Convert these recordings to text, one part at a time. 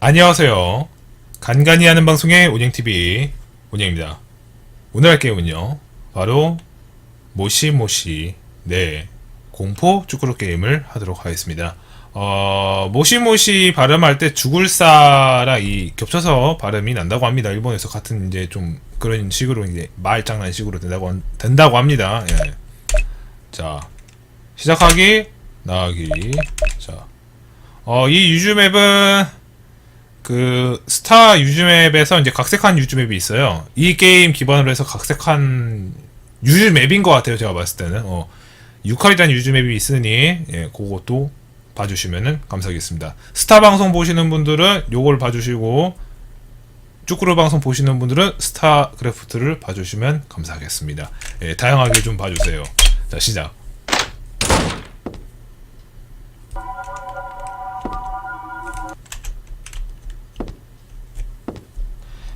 안녕하세요. 간간히 하는 방송의 운영TV 운영입니다. 오늘 할 게임은요. 바로 모시모시 네 공포 쭈꾸루 게임을 하도록 하겠습니다. 어, 모시모시 발음할 때 죽을 사라 이 겹쳐서 발음이 난다고 합니다. 일본에서 같은 이제 좀 그런 식으로 이제 말 장난식으로 된다고 한- 된다고 합니다. 예. 자 시작하기 나가기 자 어, 이 유즈맵은 그 스타 유즈맵에서 이제 각색한 유즈맵이 있어요. 이 게임 기반으로 해서 각색한 유즈맵인 것 같아요. 제가 봤을 때는 어, 유칼이라는 유즈맵이 있으니 예, 그것도 봐주시면은 감사하겠습니다. 스타 방송 보시는 분들은 요걸 봐주시고 쭈꾸루 방송 보시는 분들은 스타 크래프트를 봐주시면 감사하겠습니다. 예, 다양하게 좀 봐주세요. 자 시작.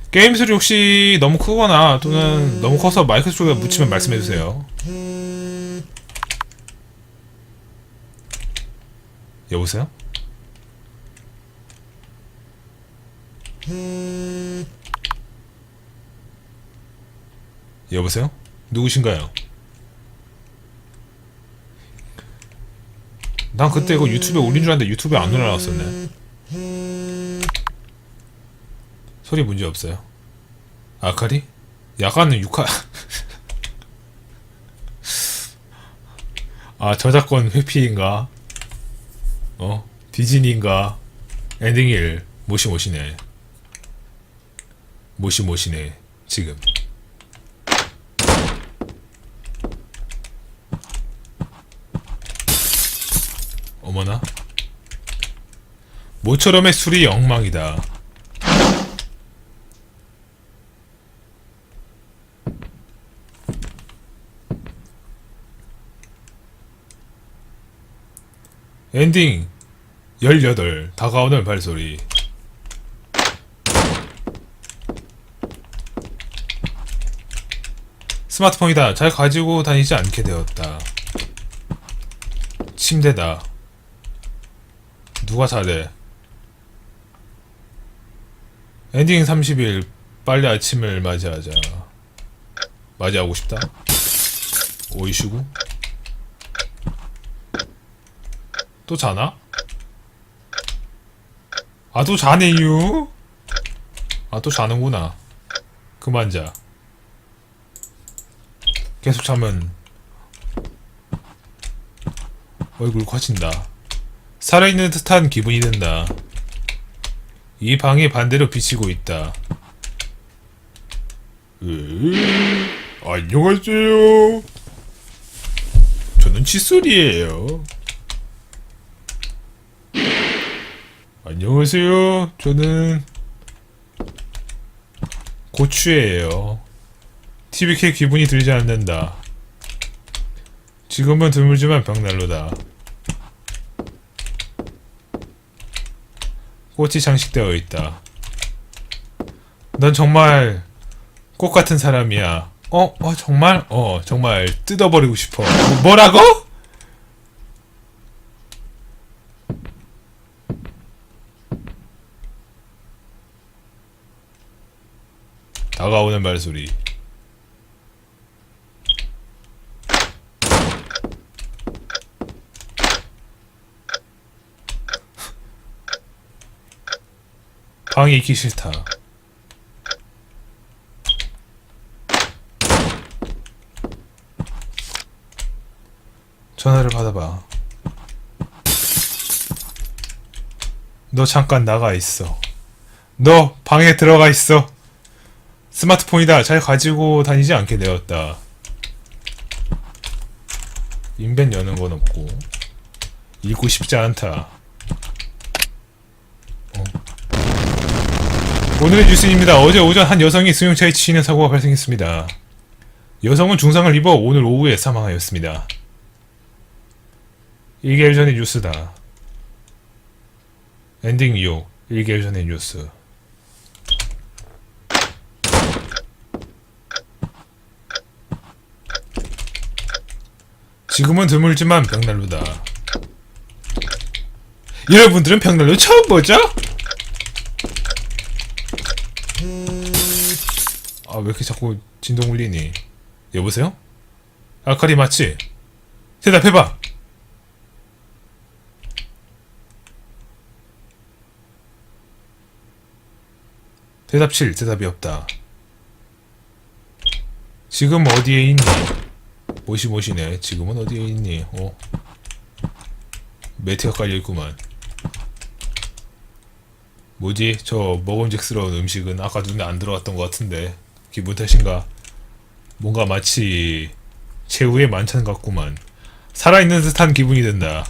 게임 소리 혹시 너무 크거나 또는 너무 커서 마이크 소리가 묻히면 말씀해 주세요. 여보세요? 여보세요? 누구신가요? 난 그때 이거 유튜브에 올린 줄 알았는데 유튜브에 안 올라왔었네. 소리 문제 없어요. 아카리? 야간은 육화. 아 저작권 회피인가? 어 디즈니인가? 엔딩 1 모시 모시네. 모시모시네 지금. 어머나. 모처럼의 술이 엉망이다. 엔딩 18 다가오는 발소리 스마트폰이다 잘 가지고 다니지 않게 되었다 침대다 누가 잘해 엔딩 30일 빨리 아침을 맞이하자 맞이하고 싶다 오이시구 또 자나? 아, 또 자네유? 아, 또 자는구나. 그만 자. 계속 자면 얼굴 커진다. 살아있는 듯한 기분이 든다. 이 방이 반대로 비치고 있다. 으, 안녕하세요. 저는 칫솔이에요. 안녕하세요. 저는 고추예요. TVK 기분이 들지 않는다. 지금은 드물지만 벽난로다. 꽃이 장식되어 있다. 넌 정말 꽃 같은 사람이야. 어? 어 정말? 어 정말 뜯어버리고 싶어. 뭐라고? 다가오는 말소리. 방에 있기 싫다. 전화를 받아봐. 너 잠깐 나가 있어. 너 방에 들어가 있어. 스마트폰이다. 잘 가지고 다니지 않게 되었다. 인벤 여는 건 없고 읽고 싶지 않다. 오늘의 뉴스입니다. 어제 오전 한 여성이 승용차에 치이는 사고가 발생했습니다. 여성은 중상을 입어 오늘 오후에 사망하였습니다. 1개월 전의 뉴스다. 엔딩 6. 1개월 전의 뉴스. 지금은 드물지만 벽난로다. 여러분들은 벽난로 처음 보죠? 왜 이렇게 자꾸 진동 울리니? 여보세요? 아카리 맞지? 대답해봐! 대답 7, 대답이 없다. 지금 어디에 있니? 모시 모시네. 지금은 어디에 있니? 어. 매트가 깔려있구만. 뭐지? 저 먹음직스러운 음식은 아까 눈에 안 들어갔던 것 같은데 기분 탓인가? 뭔가 마치 최후의 만찬 같구만. 살아있는 듯한 기분이 든다.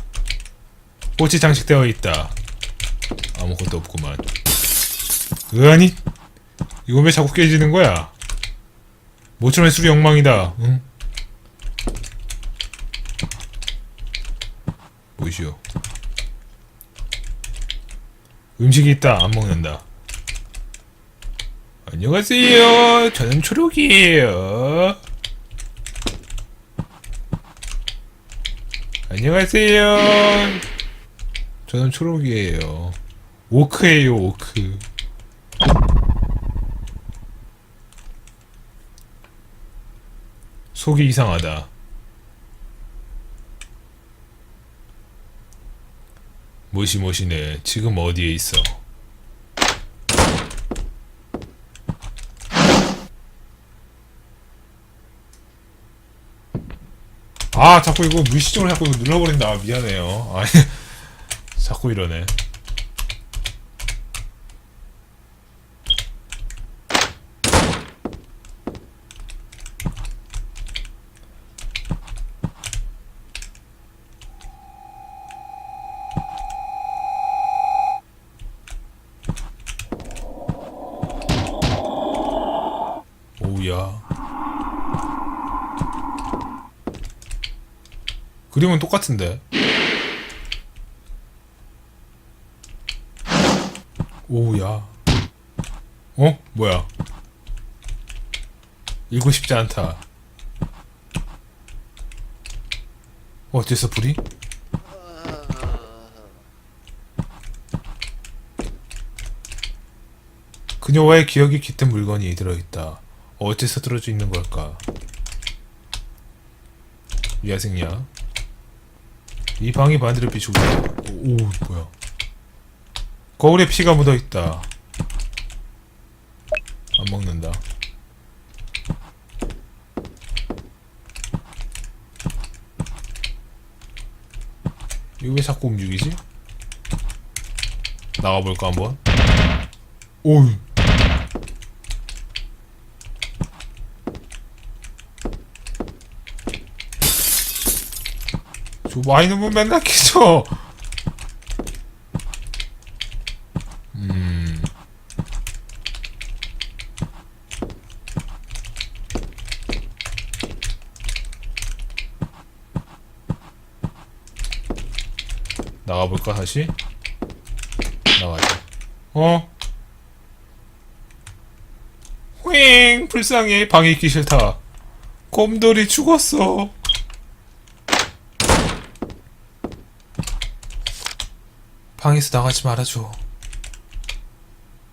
꽃이 장식되어 있다. 아무것도 없구만. 으아니? 이거 왜 자꾸 깨지는 거야? 모처럼 술이 엉망이다. 응? 보이시오. 음식이 있다. 안 먹는다. 안녕하세요. 저는 초록이에요. 안녕하세요. 저는 초록이에요. 오크예요, 오크. 속이 이상하다. 모시모시네. 지금 어디에 있어? 아, 자꾸 이거 무의식적으로 자꾸 눌러버린다. 아, 미안해요. 아, 자꾸 이러네. 오우야. 그림은 똑같은데. 오우야. 어? 뭐야? 읽고 싶지 않다. 어, 어째서 불이? 그녀와의 기억이 깃든 물건이 들어있다. 어째서 들어져 있는 걸까? 야생야. 이 방이 반대로 비추고 있다. 오, 오, 뭐야? 거울에 피가 묻어 있다. 안 먹는다. 이거 왜 자꾸 움직이지? 나가볼까 한번? 오우. 저 와인은 맨날 키죠. 음. 나가볼까 다시? 나가자. 어? 휑 불쌍해 방에 있기 싫다. 곰돌이 죽었어. 방에서 나가지 말아줘.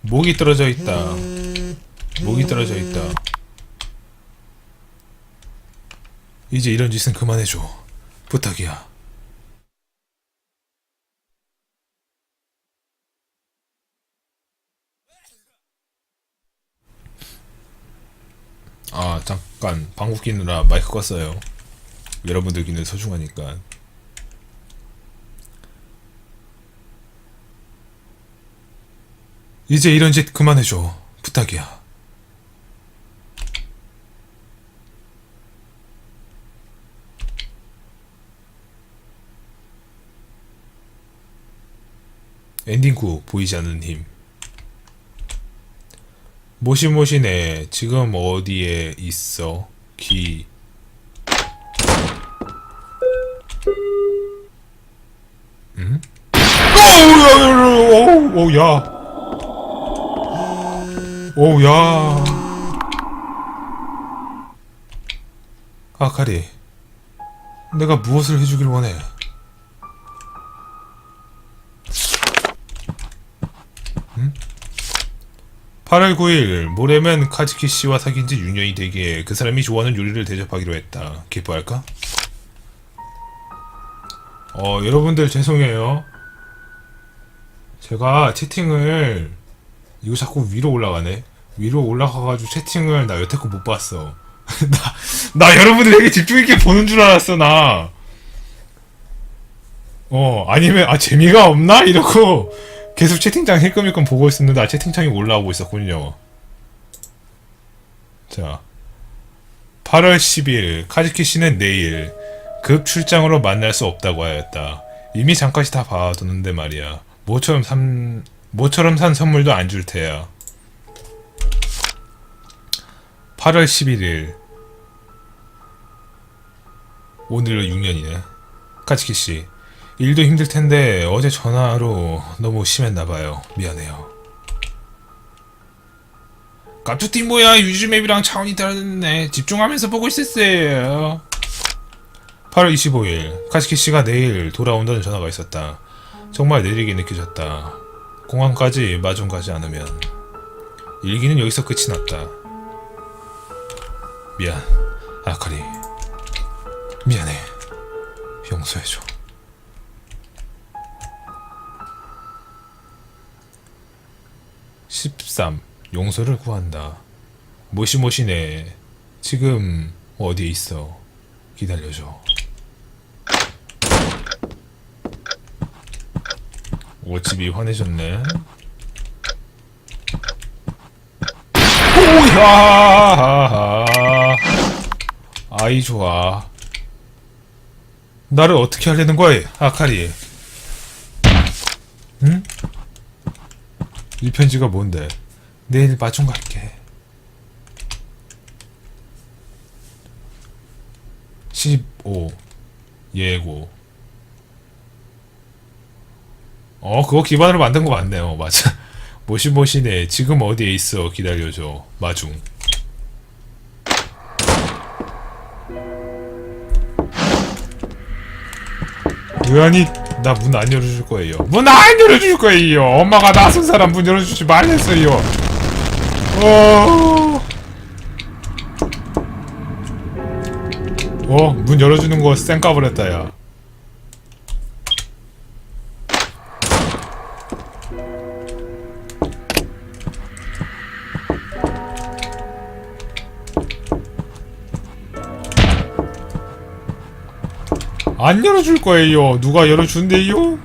목이 떨어져 있다. 목이 떨어져 있다. 이제 이런 짓은 그만해줘. 부탁이야. 아, 잠깐. 방구 끼느라 마이크 껐어요. 여러분들 귀는 소중하니까. 이제 이런 짓 그만해줘. 부탁이야. 엔딩 구 보이지 않는 힘. 모시모시네. 지금 어디에 있어? 기. 응? 오우, 오우, 야. 오우 야. 아카리. 내가 무엇을 해주길 원해? 8월 9일 모레면 카즈키 씨와 사귄 지 6년이 되기에 그 사람이 좋아하는 요리를 대접하기로 했다. 기뻐할까? 어, 여러분들 죄송해요. 제가 채팅을 이거 자꾸 위로 올라가네. 위로 올라가가지고 채팅을 나 여태껏 못 봤어. 나, 나 여러분들 되게 집중 있게 보는 줄 알았어, 나. 어, 아니면, 아, 재미가 없나? 이러고 계속 채팅창 힐끔힐끔 보고 있었는데, 아, 채팅창이 올라오고 있었군요. 자. 8월 10일, 카즈키 씨는 내일 급 출장으로 만날 수 없다고 하였다. 이미 잠깐씩 다 봐두는데 말이야. 모처럼 산, 모처럼 산 선물도 안 줄 테야. 8월 11일. 오늘로 6년이네. 카츠키 씨. 일도 힘들 텐데 어제 전화로 너무 심했나 봐요. 미안해요. 깝투띠 뭐야? 유즈맵이랑 차원이 다르네. 집중하면서 보고 있었어요. 8월 25일. 카츠키 씨가 내일 돌아온다는 전화가 있었다. 정말 내리게 느껴졌다. 공항까지 마중 가지 않으면 일기는 여기서 끝이 났다. 미안, 아카리. 미안해. 용서해줘. (13) 용서를 구한다. 모시모시네. 지금 어디에 있어? 기다려줘. 오집이 화내셨네. 오야 아이 좋아. 나를 어떻게 하려는 거야 아카리? 응? 이 편지가 뭔데? 내일 마중 갈게. 15 예고. 어 그거 기반으로 만든 거 맞네요 맞아. 모시모시네. 지금 어디에 있어? 기다려줘. 마중 의안이 나 문 안 열어줄 거예요. 문 안 열어줄 거예요. 엄마가 낯선 사람 문 열어주지 말랬어요. 어... 어, 문 열어주는 거 쌩까버렸다, 야. 안 열어줄 거예요. 누가 열어준대요?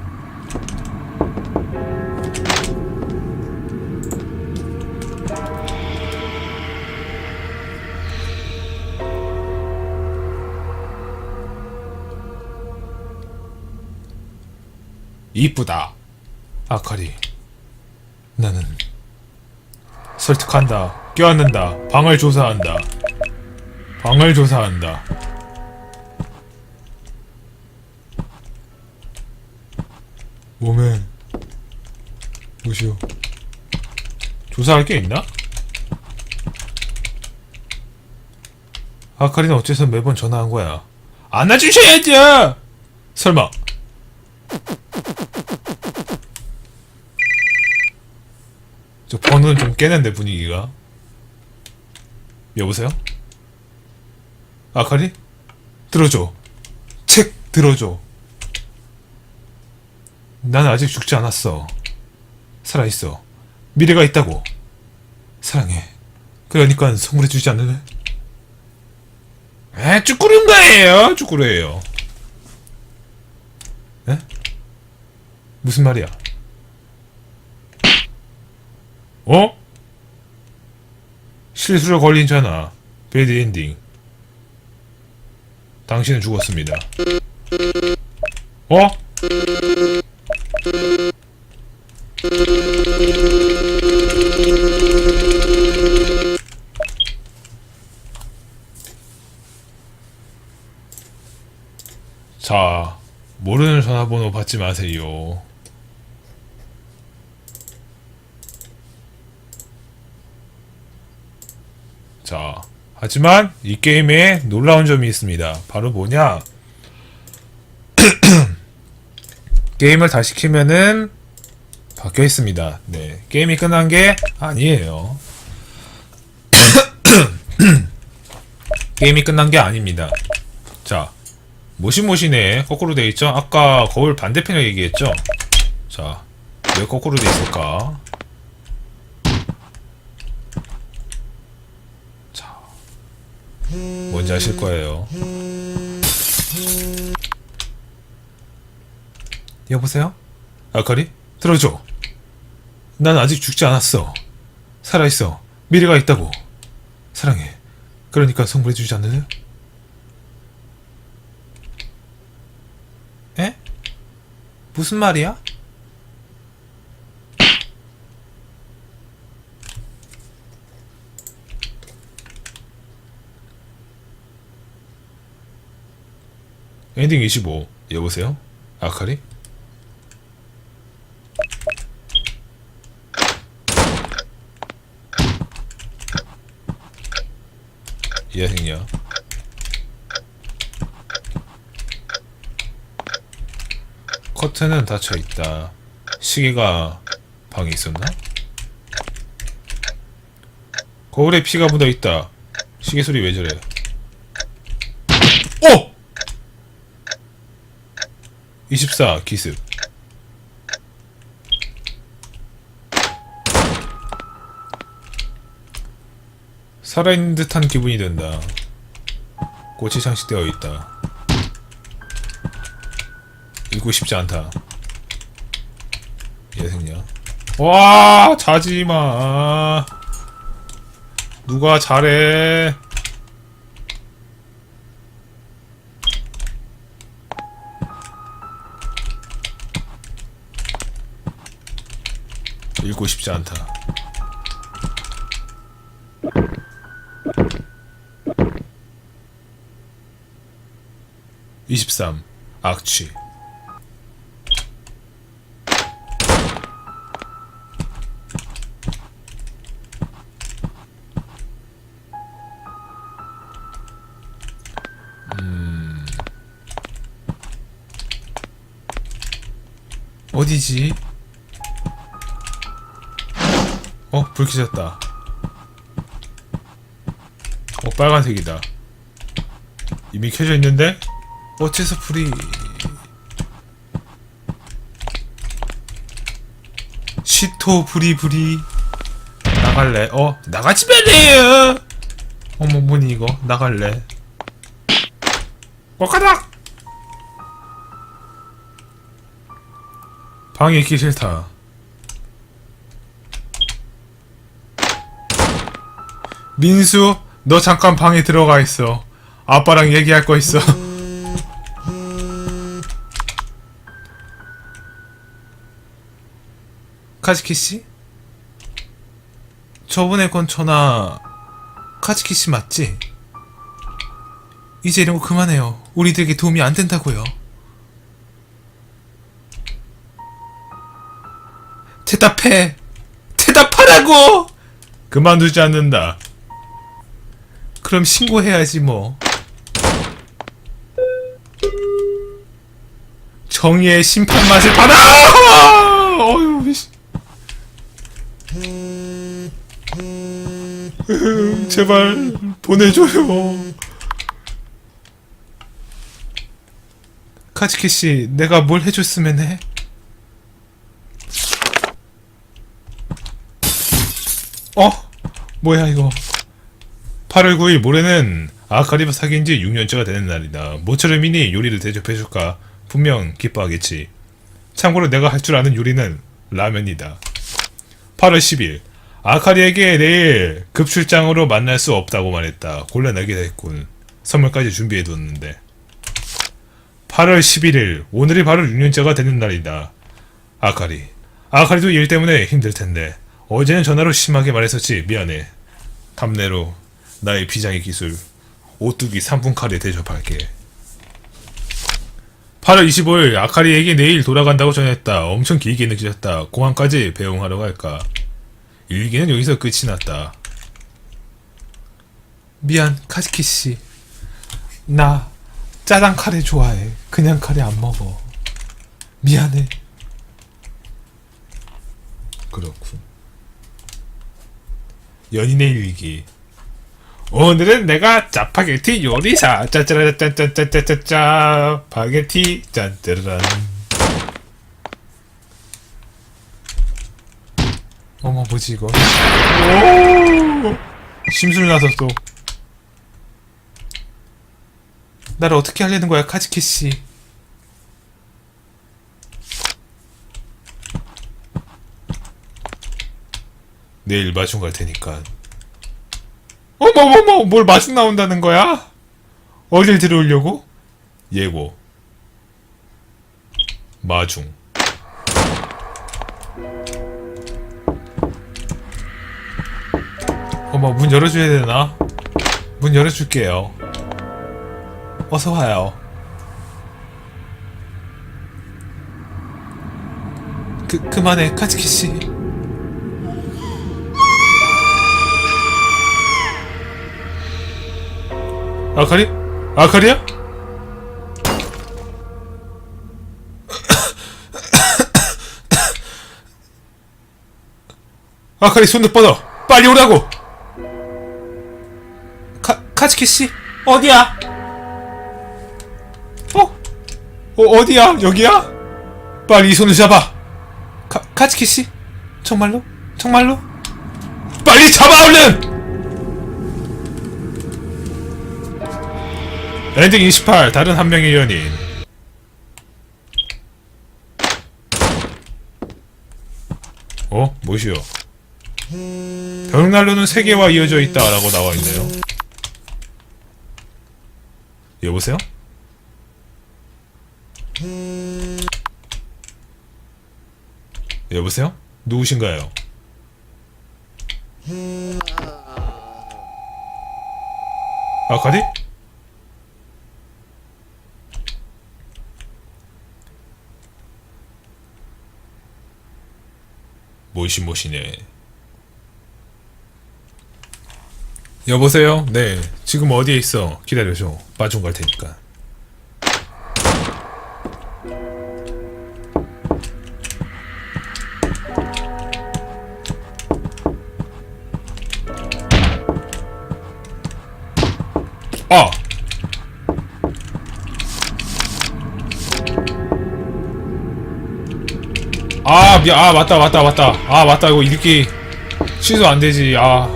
이쁘다. 아카리. 나는 설득한다. 껴안는다. 방을 조사한다. 방을 조사한다. 오맨. 무시오. 조사할 게 있나? 아카리는 어째서 매번 전화한 거야? 안아주셔야죠! 설마. 저 번호는 좀 깨는데 분위기가 여보세요? 아카리? 들어줘 책 들어줘 난 아직 죽지 않았어 살아있어 미래가 있다고 사랑해 그러니까 선물해주지 않을래? 에 쭈꾸리인 거예요 쭈꾸리예요 에? 무슨 말이야 어? 실수로 걸린잖아. 배드 엔딩. 당신은 죽었습니다. 어? 받지 마세요. 자, 하지만 이 게임에 놀라운 점이 있습니다. 바로 뭐냐? 게임을 다시 키면은 바뀌어 있습니다. 네, 게임이 끝난 게 아니에요. 게임이 끝난 게 아닙니다. 자, 모시모시네 거꾸로 돼 있죠? 아까 거울 반대편을 얘기했죠? 자, 왜 거꾸로 돼 있을까? 자, 뭔지 아실 거예요. 여보세요? 아카리? 들어줘. 난 아직 죽지 않았어. 살아있어. 미래가 있다고. 사랑해. 그러니까 성불해주지 않을래? 에? 무슨 말이야? 엔딩 25. 여보세요? 아카리? 이하생이야. 커튼은 닫혀 있다. 시계가 방에 있었나? 거울에 피가 묻어 있다. 시계 소리 왜 저래? 오! 24 기습. 살아있는 듯한 기분이 든다. 꽃이 장식되어 있다. 읽고 싶지 않다. 예생냐? 와 자지마. 누가 잘해? 읽고 싶지 않다. (23) 악취 어디지? 어, 불 켜졌다. 어, 빨간색이다. 이미 켜져 있는데? 어째서 불이... 시토 부리부리 나갈래? 어? 나가지 말래요! 어머 뭐니 이거? 나갈래? 꽉가닥! 방에 있기 싫다. 민수, 너 잠깐 방에 들어가 있어. 아빠랑 얘기할 거 있어. 카즈키 씨? 저번에 건 전화 카즈키 씨 맞지? 이제 이런 거 그만해요. 우리들에게 도움이 안 된다고요. 대답해. 대답하라고. 그만두지 않는다. 그럼 신고해야지 뭐. 정의의 심판 맛을 받아! 어휴, 씨. 제발 보내줘요. 카즈키 씨, 내가 뭘 해줬으면 해? 어? 뭐야 이거? 8월 9일 모레는 아카리와 사귄 지 6년째가 되는 날이다. 모처럼 이니 요리를 대접해줄까? 분명 기뻐하겠지. 참고로 내가 할 줄 아는 요리는 라면이다. 8월 10일 아카리에게 내일 급출장으로 만날 수 없다고 말했다. 곤란하게 됐군. 선물까지 준비해뒀는데. 8월 11일 오늘이 바로 6년째가 되는 날이다. 아카리. 아카리도 일 때문에 힘들 텐데 어제는 전화로 심하게 말했었지. 미안해. 답례로 나의 비장의 기술 오뚜기 3분 카레 대접할게. 8월 25일 아카리에게 내일 돌아간다고 전했다. 엄청 길게 느껴졌다. 공항까지 배웅하러 갈까. 일기는 여기서 끝이 났다. 미안, 카즈키 씨. 나 짜장 카레 좋아해. 그냥 카레 안 먹어. 미안해. 그렇군. 연인의 일기. 오늘은 내가 짜파게티 요리사 짜짜라짜짜짜짜짜 파게티 짠짜르란 어머 뭐지 이거? 오! 심술 나서 또. 나를 어떻게 하려는 거야 카즈키 씨 내일 마중 갈 테니까 어머머머 뭘 마중 나온다는 거야? 어딜 들어오려고? 예고 마중 어머 문 열어줘야 되나? 문 열어줄게요 어서 와요 그, 그만해 카즈키 씨 아카리? 아카리야? 아카리 손을 뻗어 빨리 오라고 카, 카즈키 씨 어디야? 어? 어 어디야 여기야? 빨리 이 손을 잡아 카, 카즈키 씨 정말로? 정말로? 빨리 잡아 얼른! 엔딩 28 다른 한 명의 연인 어? 뭐시여 벽난로는 세 개와 이어져 있다 라고 나와 있네요 여보세요? 여보세요? 누구신가요? 아카디? 모시모시네. 여보세요? 네. 지금 어디에 있어? 기다려줘. 빠중 갈 테니까. 아, 미, 아, 맞다, 맞다, 맞다. 아, 맞다. 이거 이렇게 취소 안 되지. 아.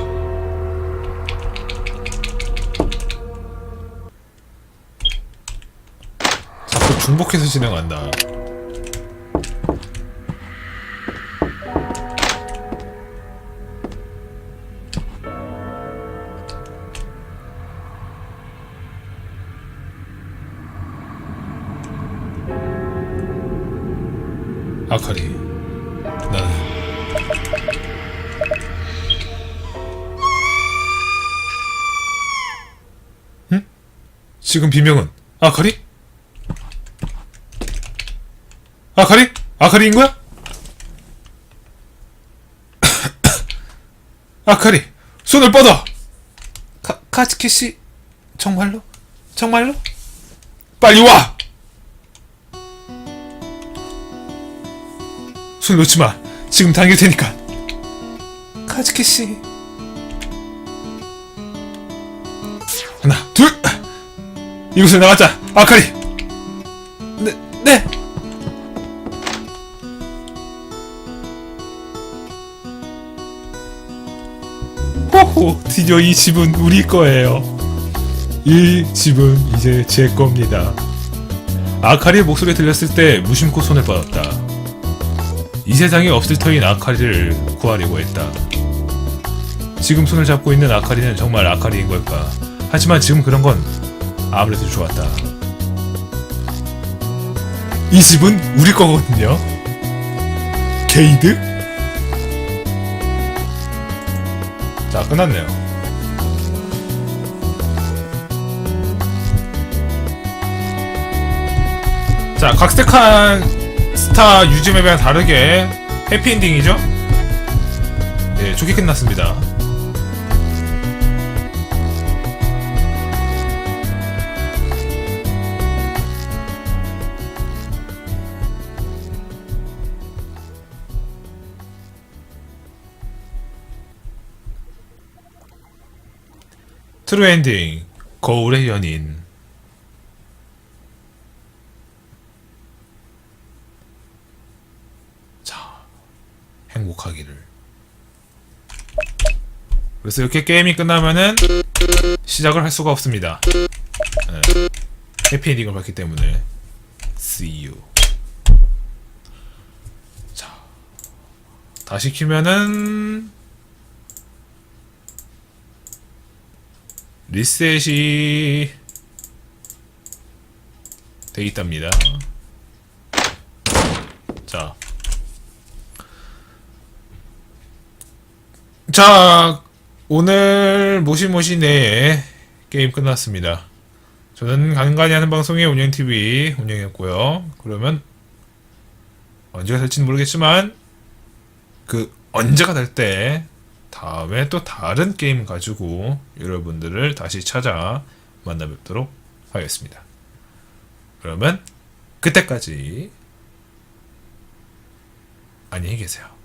자꾸 중복해서 진행한다. 지금 비명은 아카리? 아카리? 아카리인 거야? 아카리, 손을 뻗어! 카, 카즈키 씨, 정말로? 정말로? 빨리 와! 손 놓지 마. 지금 당길 테니까. 카즈키 씨. 하나, 둘. 이곳을 나가자. 아카리. 네, 네. 호호, 드디어 이 집은 우리 거예요. 이 집은 이제 제 겁니다. 아카리의 목소리 들렸을 때 무심코 손을 뻗었다. 이 세상에 없을 터인 아카리를 구하려고 했다. 지금 손을 잡고 있는 아카리는 정말 아카리인 걸까? 하지만 지금 그런 건 아무래도 좋았다. 이 집은 우리 거거든요. 게이드? 자, 끝났네요. 자, 각색한 스타 유즈맵이랑 다르게 해피엔딩이죠? 예, 좋게 끝났습니다. 트루 엔딩 거울의 연인. 자 행복하기를. 그래서 이렇게 게임이 끝나면은 시작을 할 수가 없습니다. 네. 해피엔딩을 봤기 때문에. See you. 자 다시 키면은 리셋이 돼 있답니다. 자. 자, 오늘 모시모시 내에 게임 끝났습니다. 저는 간간히 하는 방송의 운영TV 운영이었고요. 그러면 언제가 될지는 모르겠지만 그 언제가 될 때 다음에 또 다른 게임 가지고 여러분들을 다시 찾아 만나 뵙도록 하겠습니다. 그러면 그때까지 안녕히 계세요.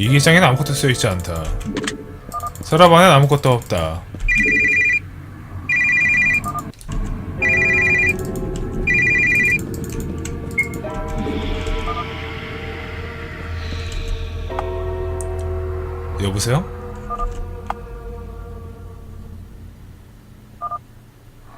이 기장에는 아무것도 쓰여있지 않다. 서랍 안엔 아무것도 없다. 여보세요?